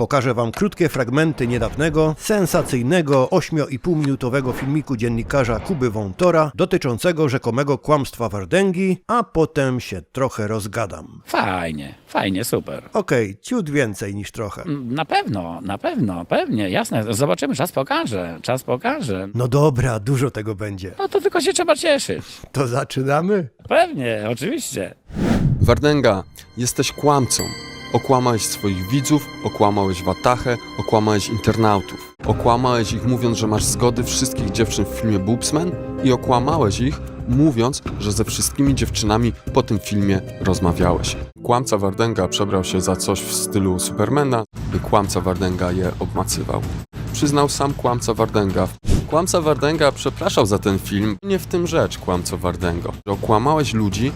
pokażę wam krótkie fragmenty niedawnego, sensacyjnego 8,5 minutowego filmiku dziennikarza Kuby Wątora dotyczącego rzekomego kłamstwa Wardęgi, a potem się trochę rozgadam. Fajnie, fajnie, super. Okej, ciut więcej niż trochę. Na pewno, na pewno, pewnie, jasne. Zobaczymy, czas pokaże, czas pokaże. No dobra, dużo tego będzie. No to tylko się trzeba cieszyć. To zaczynamy? Pewnie, oczywiście. Wardęga, jesteś kłamcą. Okłamałeś swoich widzów, okłamałeś Watachę, okłamałeś internautów. Okłamałeś ich mówiąc, że masz zgody wszystkich dziewczyn w filmie Boobsman i okłamałeś ich mówiąc, że ze wszystkimi dziewczynami po tym filmie rozmawiałeś. Kłamca Wardęga przebrał się za coś w stylu Supermana i kłamca Wardęga je obmacywał. Przyznał sam kłamca Wardęga. Kłamca Wardęga przepraszał za ten film. Nie w tym rzecz, kłamco Wardęgo. Okłamałeś ludzi,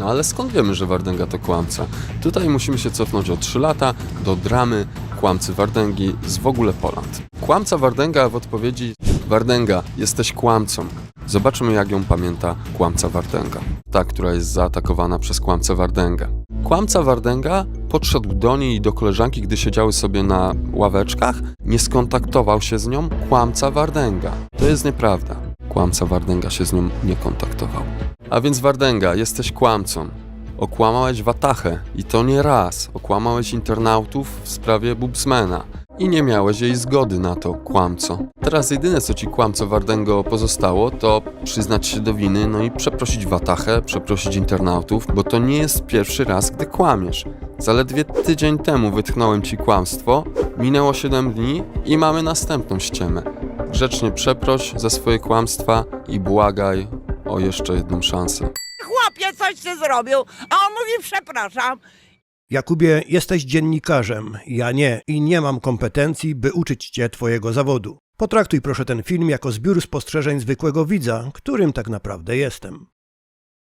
no ale skąd wiemy, że Wardęga to kłamca? Tutaj musimy się cofnąć o 3 lata do dramy kłamcy Wardęgi z w ogóle Poland. Kłamca Wardęga w odpowiedzi Wardęga, jesteś kłamcą. Zobaczmy jak ją pamięta kłamca Wardęga. Ta, która jest zaatakowana przez kłamcę Wardęgę. Kłamca Wardęga podszedł do niej i do koleżanki, gdy siedziały sobie na ławeczkach, nie skontaktował się z nią kłamca Wardęga. To jest nieprawda. Kłamca Wardęga się z nią nie kontaktował. A więc Wardęga, jesteś kłamcą. Okłamałeś Watachę i to nie raz. Okłamałeś internautów w sprawie Bubsmana i nie miałeś jej zgody na to, kłamco. Teraz jedyne co ci kłamco Wardęgo pozostało, to przyznać się do winy, no i przeprosić Watachę, przeprosić internautów, bo to nie jest pierwszy raz, gdy kłamiesz. Zaledwie tydzień temu wytknąłem ci kłamstwo, minęło 7 dni i mamy następną ściemę. Grzecznie przeproś za swoje kłamstwa i błagaj o jeszcze jedną szansę. chłopie coś ty zrobił, a on mówi przepraszam. Jakubie, jesteś dziennikarzem, ja nie i nie mam kompetencji, by uczyć cię twojego zawodu. Potraktuj proszę ten film jako zbiór spostrzeżeń zwykłego widza, którym tak naprawdę jestem.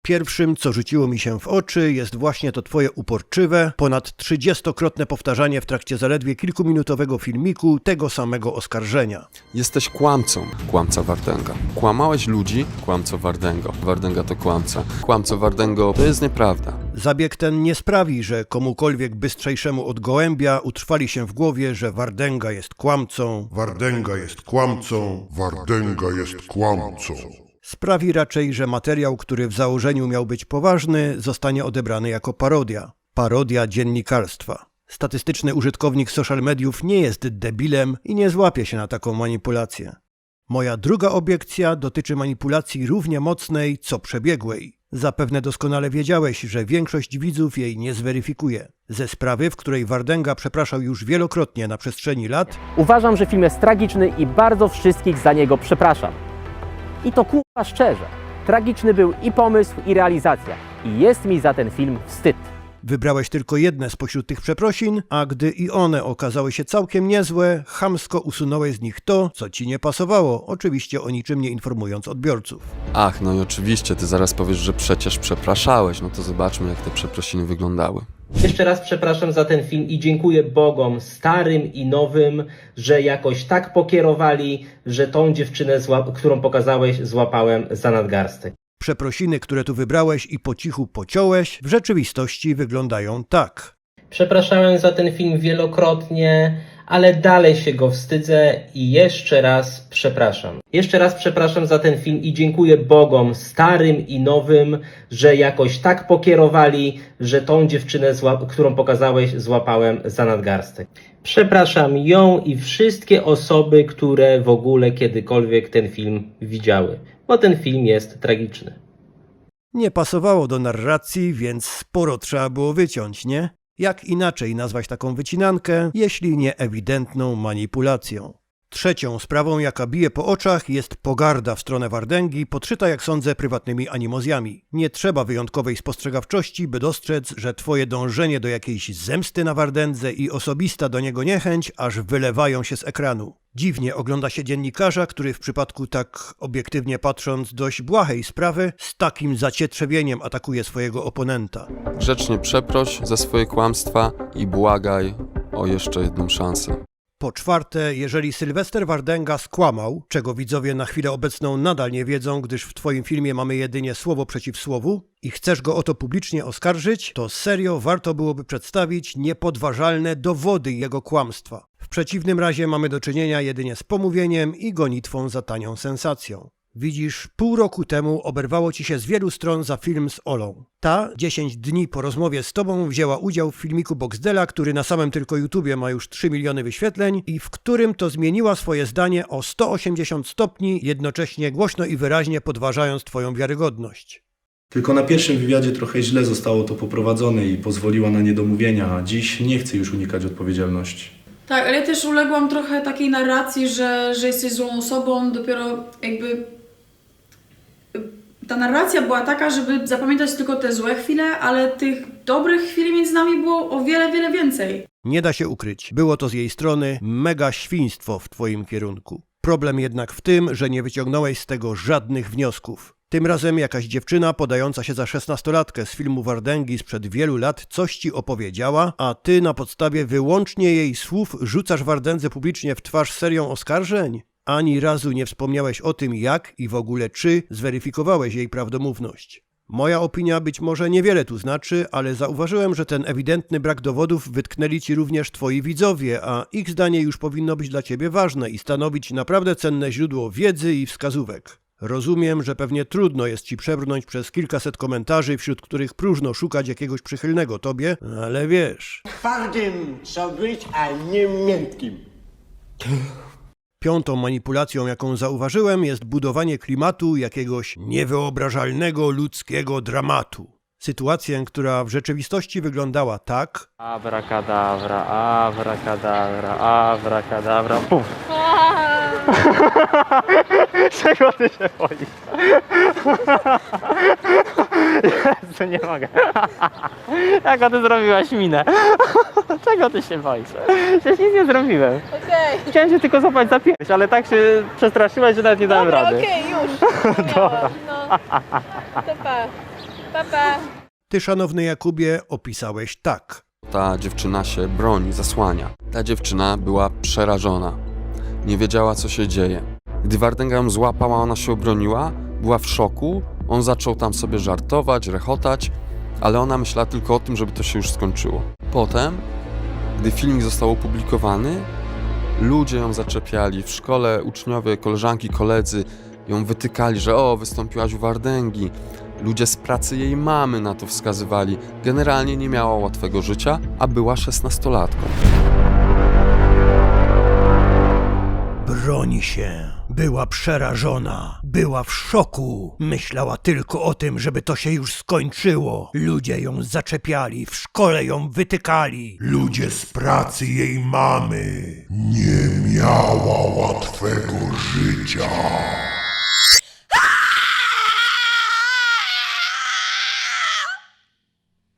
Pierwszym, co rzuciło mi się w oczy, jest właśnie to twoje uporczywe, ponad 30-krotne powtarzanie w trakcie zaledwie kilkuminutowego filmiku tego samego oskarżenia. Jesteś kłamcą, kłamca Wardęga. Kłamałeś ludzi, kłamco Wardęgo. Wardęga to kłamca. Kłamco Wardęgo to jest nieprawda. Zabieg ten nie sprawi, że komukolwiek bystrzejszemu od gołębia utrwali się w głowie, że Wardęga jest kłamcą, Wardęga jest kłamcą, Wardęga jest kłamcą. Sprawi raczej, że materiał, który w założeniu miał być poważny, zostanie odebrany jako parodia. Parodia dziennikarstwa. Statystyczny użytkownik social mediów nie jest debilem i nie złapie się na taką manipulację. Moja druga obiekcja dotyczy manipulacji równie mocnej, co przebiegłej. Zapewne doskonale wiedziałeś, że większość widzów jej nie zweryfikuje. Ze sprawy, w której Wardęga przepraszał już wielokrotnie na przestrzeni lat, Uważam, że film jest tragiczny i bardzo wszystkich za niego przepraszam. I to kurwa szczerze. Tragiczny był i pomysł, i realizacja. I jest mi za ten film wstyd. Wybrałeś tylko jedne spośród tych przeprosin, a gdy i one okazały się całkiem niezłe, chamsko usunąłeś z nich to, co ci nie pasowało, oczywiście o niczym nie informując odbiorców. Ach, no i oczywiście, ty zaraz powiesz, że przecież przepraszałeś. No to zobaczmy, jak te przeprosiny wyglądały. Jeszcze raz przepraszam za ten film i dziękuję Bogom, starym i nowym, że jakoś tak pokierowali, że tą dziewczynę, którą pokazałeś, złapałem za nadgarstek. Przeprosiny, które tu wybrałeś i po cichu pociąłeś, w rzeczywistości wyglądają tak. Przepraszałem za ten film wielokrotnie, ale dalej się go wstydzę i jeszcze raz przepraszam. Jeszcze raz przepraszam za ten film i dziękuję Bogom, starym i nowym, że jakoś tak pokierowali, że tą dziewczynę, którą pokazałeś, złapałem za nadgarstek. Przepraszam ją i wszystkie osoby, które w ogóle kiedykolwiek ten film widziały, bo ten film jest tragiczny. Nie pasowało do narracji, więc sporo trzeba było wyciąć, nie? Jak inaczej nazwać taką wycinankę, jeśli nie ewidentną manipulacją? Trzecią sprawą, jaka bije po oczach, jest pogarda w stronę Wardęgi, podszyta, jak sądzę, prywatnymi animozjami. Nie trzeba wyjątkowej spostrzegawczości, by dostrzec, że twoje dążenie do jakiejś zemsty na Wardędze i osobista do niego niechęć aż wylewają się z ekranu. Dziwnie ogląda się dziennikarza, który w przypadku tak obiektywnie patrząc dość błahej sprawy, z takim zacietrzewieniem atakuje swojego oponenta. Grzecznie przeproś za swoje kłamstwa i błagaj o jeszcze jedną szansę. Po czwarte, jeżeli Sylwester Wardęga skłamał, czego widzowie na chwilę obecną nadal nie wiedzą, gdyż w twoim filmie mamy jedynie słowo przeciw słowu i chcesz go o to publicznie oskarżyć, to serio warto byłoby przedstawić niepodważalne dowody jego kłamstwa. W przeciwnym razie mamy do czynienia jedynie z pomówieniem i gonitwą za tanią sensacją. Widzisz, pół roku temu oberwało ci się z wielu stron za film z Olą. Ta 10 dni po rozmowie z tobą wzięła udział w filmiku Boxdela, który na samym tylko YouTubie ma już 3 miliony wyświetleń i w którym to zmieniła swoje zdanie o 180 stopni, jednocześnie głośno i wyraźnie podważając twoją wiarygodność. Tylko na pierwszym wywiadzie trochę źle zostało to poprowadzone i pozwoliła na niedomówienia, a dziś nie chcę już unikać odpowiedzialności. Tak, ale ja też uległam trochę takiej narracji, że, że jesteś złą osobą, dopiero jakby ta narracja była taka, żeby zapamiętać tylko te złe chwile, ale tych dobrych chwil między nami było o wiele, wiele więcej. Nie da się ukryć, było to z jej strony mega świństwo w twoim kierunku. Problem jednak w tym, że nie wyciągnąłeś z tego żadnych wniosków. Tym razem jakaś dziewczyna podająca się za szesnastolatkę z filmu Wardęgi sprzed wielu lat coś ci opowiedziała, a ty na podstawie wyłącznie jej słów rzucasz Wardędze publicznie w twarz serią oskarżeń? Ani razu nie wspomniałeś o tym, jak i w ogóle czy zweryfikowałeś jej prawdomówność. Moja opinia być może niewiele tu znaczy, ale zauważyłem, że ten ewidentny brak dowodów wytknęli ci również twoi widzowie, a ich zdanie już powinno być dla ciebie ważne i stanowić naprawdę cenne źródło wiedzy i wskazówek. Rozumiem, że pewnie trudno jest ci przebrnąć przez kilkaset komentarzy, wśród których próżno szukać jakiegoś przychylnego tobie, ale wiesz. twardym trzeba być, a nie miękkim. Piątą manipulacją, jaką zauważyłem, jest budowanie klimatu jakiegoś niewyobrażalnego ludzkiego dramatu. Sytuację, która w rzeczywistości wyglądała tak, Abracadabra, abracadabra, abracadabra, puf. Czego ty się boisz? Jezu, nie mogę. Jaką ty zrobiłaś minę? Czego ty się boisz? Przecież nic nie zrobiłem. Okej, Chciałem cię tylko złapać za pierś, ale tak się przestraszyłaś, że nawet nie dałem rady. już. Dobra. No. To pa. Pa, pa. ty, szanowny Jakubie, opisałeś tak. Ta dziewczyna się broni, zasłania. Ta dziewczyna była przerażona. Nie wiedziała, co się dzieje. Gdy Wardęga ją złapała, ona się obroniła, była w szoku. On zaczął tam sobie żartować, rechotać, ale ona myślała tylko o tym, żeby to się już skończyło. Potem, gdy filmik został opublikowany, ludzie ją zaczepiali. W szkole uczniowie, koleżanki, koledzy ją wytykali, że o, wystąpiłaś u Wardęgi. Ludzie z pracy jej mamy na to wskazywali. Generalnie nie miała łatwego życia, a była szesnastolatką. Broni się. Była przerażona. Była w szoku. Myślała tylko o tym, żeby to się już skończyło. Ludzie ją zaczepiali, w szkole ją wytykali. Ludzie z pracy jej mamy. Nie miała łatwego życia.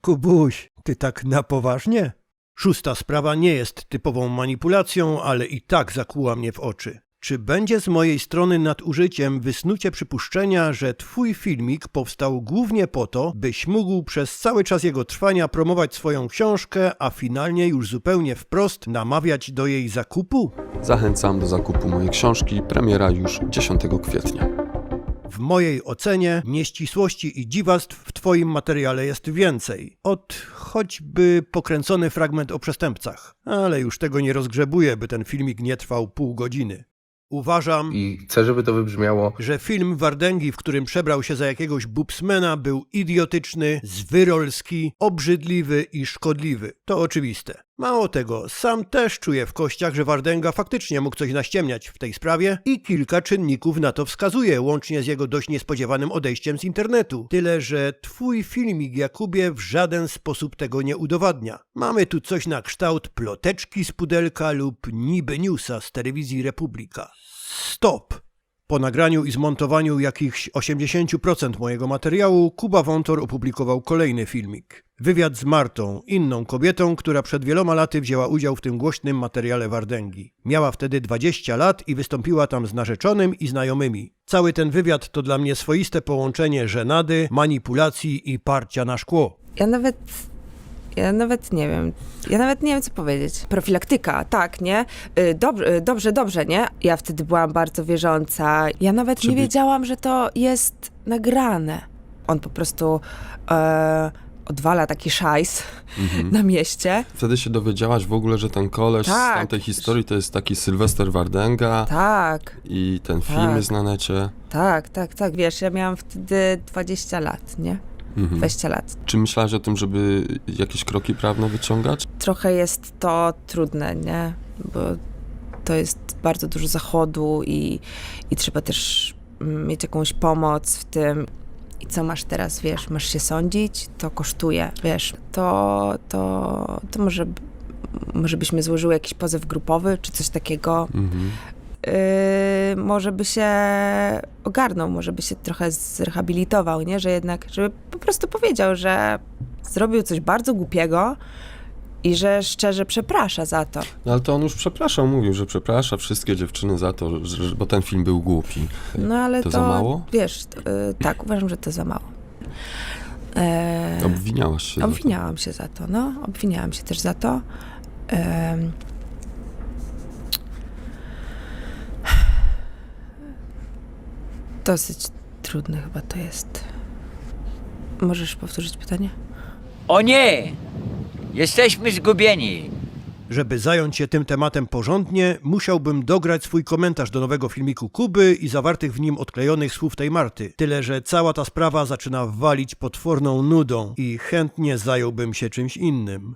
Kubuś, ty tak na poważnie? Szósta sprawa nie jest typową manipulacją, ale i tak zakłuła mnie w oczy. Czy będzie z mojej strony nadużyciem wysnucie przypuszczenia, że twój filmik powstał głównie po to, byś mógł przez cały czas jego trwania promować swoją książkę, a finalnie już zupełnie wprost namawiać do jej zakupu? Zachęcam do zakupu mojej książki, premiera już 10 kwietnia. W mojej ocenie nieścisłości i dziwactw w Twoim materiale jest więcej. Od choćby pokręcony fragment o przestępcach. Ale już tego nie rozgrzebuję, by ten filmik nie trwał pół godziny. Uważam, I chcę, żeby to wybrzmiało że film Wardęgi, w którym przebrał się za jakiegoś bubsmena, był idiotyczny, zwyrolski, obrzydliwy i szkodliwy. To oczywiste. Mało tego, sam też czuję w kościach, że Wardęga faktycznie mógł coś naściemniać w tej sprawie i kilka czynników na to wskazuje, łącznie z jego dość niespodziewanym odejściem z internetu. Tyle, że twój filmik, Jakubie, w żaden sposób tego nie udowadnia. Mamy tu coś na kształt ploteczki z pudelka lub niby newsa z telewizji Republika. Stop! Po nagraniu i zmontowaniu jakichś 80% mojego materiału, Kuba Wątor opublikował kolejny filmik. Wywiad z Martą, inną kobietą, która przed wieloma laty wzięła udział w tym głośnym materiale Wardęgi. Miała wtedy 20 lat i wystąpiła tam z narzeczonym i znajomymi. Cały ten wywiad to dla mnie swoiste połączenie żenady, manipulacji i parcia na szkło. Ja nawet Ja nawet nie wiem. Ja nawet nie wiem, co powiedzieć. Profilaktyka, tak, nie? Y, Dobrze, y, dobrze, dobrze, nie? Ja wtedy byłam bardzo wierząca. Ja nawet Czyli- nie wiedziałam, że to jest nagrane. On po prostu e, odwala taki szajs Mhm. na mieście. Wtedy się dowiedziałaś w ogóle, że ten koleś Tak. z tamtej historii to jest taki Sylwester Wardenga Tak, i ten film Tak. jest na necie. tak, tak, tak. Wiesz, ja miałam wtedy 20 lat, nie? Mhm. 20 lat. Czy myślałaś o tym, żeby jakieś kroki prawne wyciągać? trochę jest to trudne, nie? Bo to jest bardzo dużo zachodu i, i trzeba też mm, mieć jakąś pomoc w tym. I co masz teraz, wiesz, masz się sądzić, to kosztuje, wiesz, to, to, to może, może byśmy złożyły jakiś pozew grupowy, czy coś takiego. Mhm. Yy, może by się ogarnął, może by się trochę zrehabilitował, nie? Że jednak, żeby po prostu powiedział, że zrobił coś bardzo głupiego i że szczerze przeprasza za to. No ale to on już przepraszał, mówił, że przeprasza wszystkie dziewczyny za to, że, bo ten film był głupi. No ale To to, za mało? wiesz, yy, tak, uważam, że to za mało. Eee, Obwiniałaś się. za to. obwiniałam się za to, no, obwiniałam się też za to. Em, dosyć trudne chyba to jest. Możesz powtórzyć pytanie? O nie! Jesteśmy zgubieni. Żeby zająć się tym tematem porządnie, musiałbym dograć swój komentarz do nowego filmiku Kuby i zawartych w nim odklejonych słów tej Marty. Tyle, że cała ta sprawa zaczyna walić potworną nudą i chętnie zająłbym się czymś innym.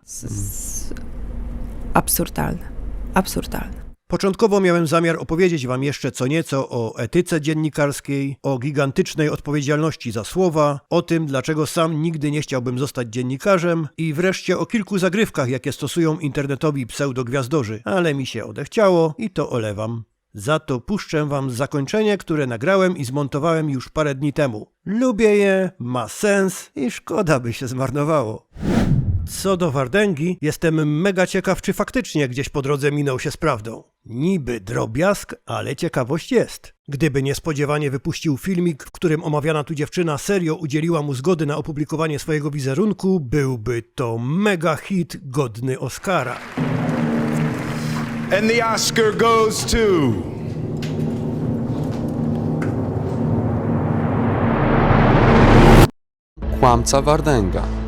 Absurdalne. Absurdalne. Początkowo miałem zamiar opowiedzieć Wam jeszcze co nieco o etyce dziennikarskiej, o gigantycznej odpowiedzialności za słowa, o tym, dlaczego sam nigdy nie chciałbym zostać dziennikarzem i wreszcie o kilku zagrywkach, jakie stosują internetowi pseudogwiazdorzy, ale mi się odechciało i to olewam. Za to puszczę Wam zakończenie, które nagrałem i zmontowałem już parę dni temu. Lubię je, ma sens i szkoda by się zmarnowało. Co do Wardęgi, jestem mega ciekaw, czy faktycznie gdzieś po drodze minął się z prawdą. Niby drobiazg, ale ciekawość jest. Gdyby niespodziewanie wypuścił filmik, w którym omawiana tu dziewczyna serio udzieliła mu zgody na opublikowanie swojego wizerunku, byłby to mega hit godny Oscara. And the Oscar goes to... Kłamca Wardenga.